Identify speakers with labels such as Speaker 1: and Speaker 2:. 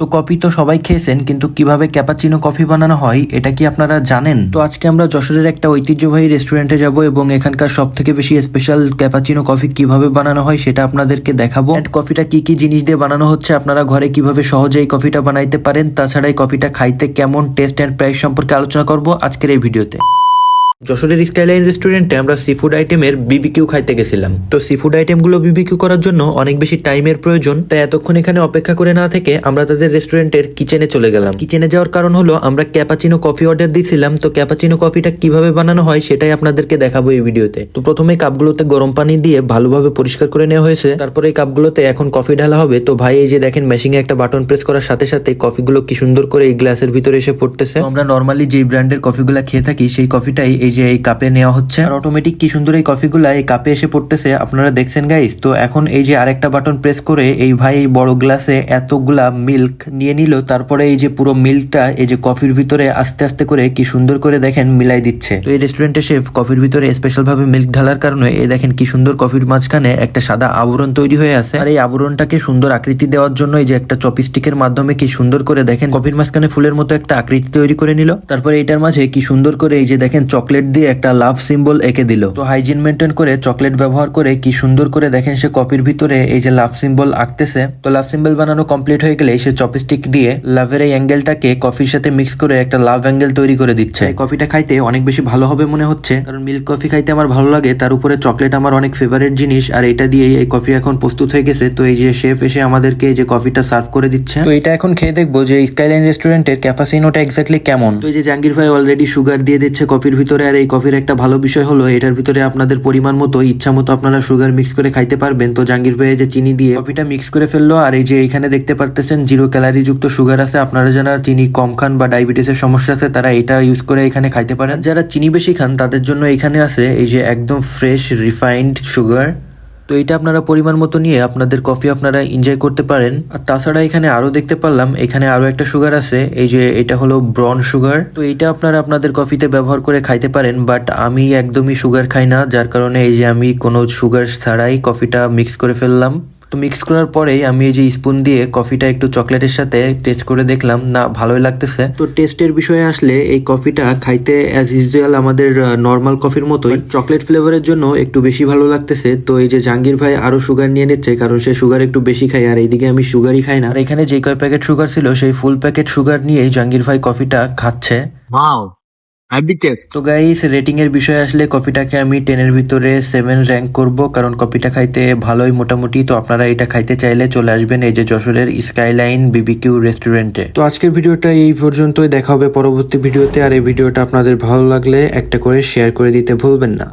Speaker 1: তো কফি তো সবাই খেয়েছেন, কিন্তু কীভাবে ক্যাপাচিনো কফি বানানো হয়, এটা কি আপনারা জানেন? তো আজকে আমরা যশোরের একটা ঐতিহ্যবাহী রেস্টুরেন্টে যাব এবং এখানকার সব থেকে বেশি স্পেশাল ক্যাপাচিনো কফি কীভাবে বানানো হয় সেটা আপনাদেরকে দেখাবো। অ্যান্ড কফিটা কি কি জিনিস দিয়ে বানানো হচ্ছে, আপনারা ঘরে কীভাবে সহজে এই কফিটা বানাইতে পারেন, তাছাড়া এই কফিটা খাইতে কেমন টেস্ট অ্যান্ড প্রাইস সম্পর্কে আলোচনা করব আজকের এই ভিডিওতে। যশোরের স্কাইলাইন রেস্টুরেন্টে আমরা সি ফুড আইটেমের বিবিকিউ খাইতে গেছিলাম। তো সি ফুড আইটেমগুলো বিবিকিউ করার জন্য অনেক বেশি টাইমের প্রয়োজন, তাই এতক্ষণ এখানে অপেক্ষা করে না থেকে আমরা তাদের রেস্টুরেন্টের কিচেনে চলে গেলাম। কিচেনে যাওয়ার কারণ হলো, আমরা ক্যাপাচিনো কফি অর্ডার দিয়েছিলাম তো ক্যাপাচিনো কফিটা কীভাবে বানানো হয় সেটাই আপনাদেরকে দেখাবো এই ভিডিওতে। তো প্রথমে কাপগুলোতে গরম পানি দিয়ে ভালোভাবে পরিষ্কার করে নেওয়া হয়েছে। তারপরে এই কাপগুলোতে এখন কফি ঢালা হবে। তো ভাই, এই যে দেখেন মেশিং এ একটা বাটন প্রেস করার সাথে সাথে কফিগুলো কি সুন্দর করে এই গ্লাসের ভিতরে এসে পড়তেছে। আমরা নর্মালি যেই ব্র্যান্ডের কফিগুলো খেয়ে থাকি, সেই কফিটাই এই যে এই কাপে নেওয়া হচ্ছে। আর অটোমেটিক কি সুন্দর এই কফিগুলা এই কাপে এসে পড়তেছে। আপনারা দেখছেন গাইস তো এখন এই যে আরেকটা বাটন প্রেস করে এই ভাই এই বড় গ্লাসে এতগুলা মিল্ক নিয়ে নিল। তারপরে এই যে পুরো মিল্কটা এই যে কফির ভিতরে আস্তে আস্তে করে কি সুন্দর করে দেখেন মিলাই দিচ্ছে। তো এই রেস্টুরেন্টের শেফ কফির ভিতরে স্পেশাল ভাবে মিল্ক ঢালার কারণে এই দেখেন কি সুন্দর কফির মাঝখানে একটা সাদা আবরণ তৈরি হয়ে আছে। আর এই আবরণটাকে সুন্দর আকৃতি দেওয়ার জন্য এই যে একটা চপস্টিকের মাধ্যমে কি সুন্দর করে দেখেন কফির মাঝখানে ফুলের মতো একটা আকৃতি তৈরি করে নিল। তারপরে এটার মাঝে কি সুন্দর করে এই যে দেখেন চকলেট দিয়ে একটা লাভ সিম্বল এঁকে দিল। তো হাইজিন মেনটেন করে চকলেট ব্যবহার করে কি সুন্দর করে দেখেন সে কফির ভিতরে এই যে লাভ সিম্বল আঁকতেছে। তো লাভ সিম্বল বানানো কমপ্লিট হয়ে গেলে সে চপস্টিক দিয়ে লাভের এই অ্যাঙ্গেলটাকে কফির সাথে মিক্স করে একটা লাভ অ্যাঙ্গেল তৈরি করে দিচ্ছে। কফিটা খাইতে অনেক বেশি ভালো হবে মনে হচ্ছে। কারণ মিল্ক কফি খাইতে আমার ভালো লাগে, তার উপরে চকলেট আমার অনেক ফেভারিট জিনিস, আর এটা দিয়েই এই কফি এখন প্রস্তুত হয়ে গেছে। তো এই যে শেফ এসে আমাদেরকে এই যে কফিটা সার্ভ করে দিচ্ছে। তো এটা এখন খেয়ে দেখব যে স্কাইলাইন রেস্টুরেন্টের ক্যাফাসিনোটা এক্স্যাক্টলি কেমন। তো এই যে জাহাঙ্গীর ভাই অলরেডি সুগার দিয়ে দিচ্ছে কফির ভিতরে। আর এই কফির একটা ভালো বিষয় হলো, এটার ভিতরে আপনাদের পরিমাণ মতো, ইচ্ছা মতো আপনারা সুগার মিক্স করে খাইতে পারবেন। তো জাহাঙ্গীর ভাই যে চিনি দিয়ে কফিটা মিক্স করে ফেলল, আর এই যে এখানে দেখতে পারতেছেন জিরো ক্যালারি যুক্ত সুগার আছে, আপনারা যারা চিনি কম খান বা ডায়াবেটিসের সমস্যা আছে, তারা এটা ইউজ করে এখানে খাইতে পারেন। যারা চিনি বেশি খান, তাদের জন্য এখানে আছে এই যে একদম ফ্রেশ রিফাইন্ড সুগার তো এটা আপনারা পরিমাণ মতো নিয়ে আপনাদের কফি আপনারা এনজয় করতে পারেন। আর তাছাড়া এখানে আরও দেখতে পারলাম, এখানে আরও একটা সুগার আছে, এই যে এটা হলো ব্রন সুগার তো এটা আপনারা আপনাদের কফিতে ব্যবহার করে খাইতে পারেন বাট আমি একদমই সুগার খাই না, যার কারণে এই যে আমি কোনো সুগার ছাড়াই কফিটা মিক্স করে ফেললাম। মিক্স করার পরেই আমি এই যে স্পুন দিয়ে কফিটা একটু চকলেটের সাথে টেস্ট করে দেখলাম না ভালোই লাগতেছে। তো টেস্টের বিষয়ে আসলে এই কফিটা খাইতে অ্যাজ ইউজুয়াল আমাদের নর্মাল কফির মতোই। চকলেট ফ্লেভারের জন্য একটু বেশি ভালো লাগতেছে। তো এই যে জাহাঙ্গীর ভাই আরও সুগার নিয়ে নিচ্ছে কারণ সে সুগার একটু বেশি খায় আর এইদিকে আমি সুগারই খাই না। আর এখানে যে কয় প্যাকেট সুগার ছিল সেই ফুল প্যাকেট সুগার নিয়েই জাহাঙ্গীর ভাই কফিটা খাচ্ছে. তো গাইস রেটিং এর বিষয় আসলে কফিটাকে আমি টেনের ভিতরে সেভেন র্যাঙ্ক করব, কারণ কফিটা খাইতে ভালোই মোটামুটি। তো আপনারা এটা খাইতে চাইলে চলে আসবেন এই যে যশোরের স্কাইলাইন বিবিকিউ রেস্টুরেন্টে তো আজকের ভিডিওটা এই পর্যন্তই, দেখা হবে পরবর্তী ভিডিওতে। আর এই ভিডিওটা আপনাদের ভালো লাগলে একটা করে শেয়ার করে দিতে ভুলবেন না।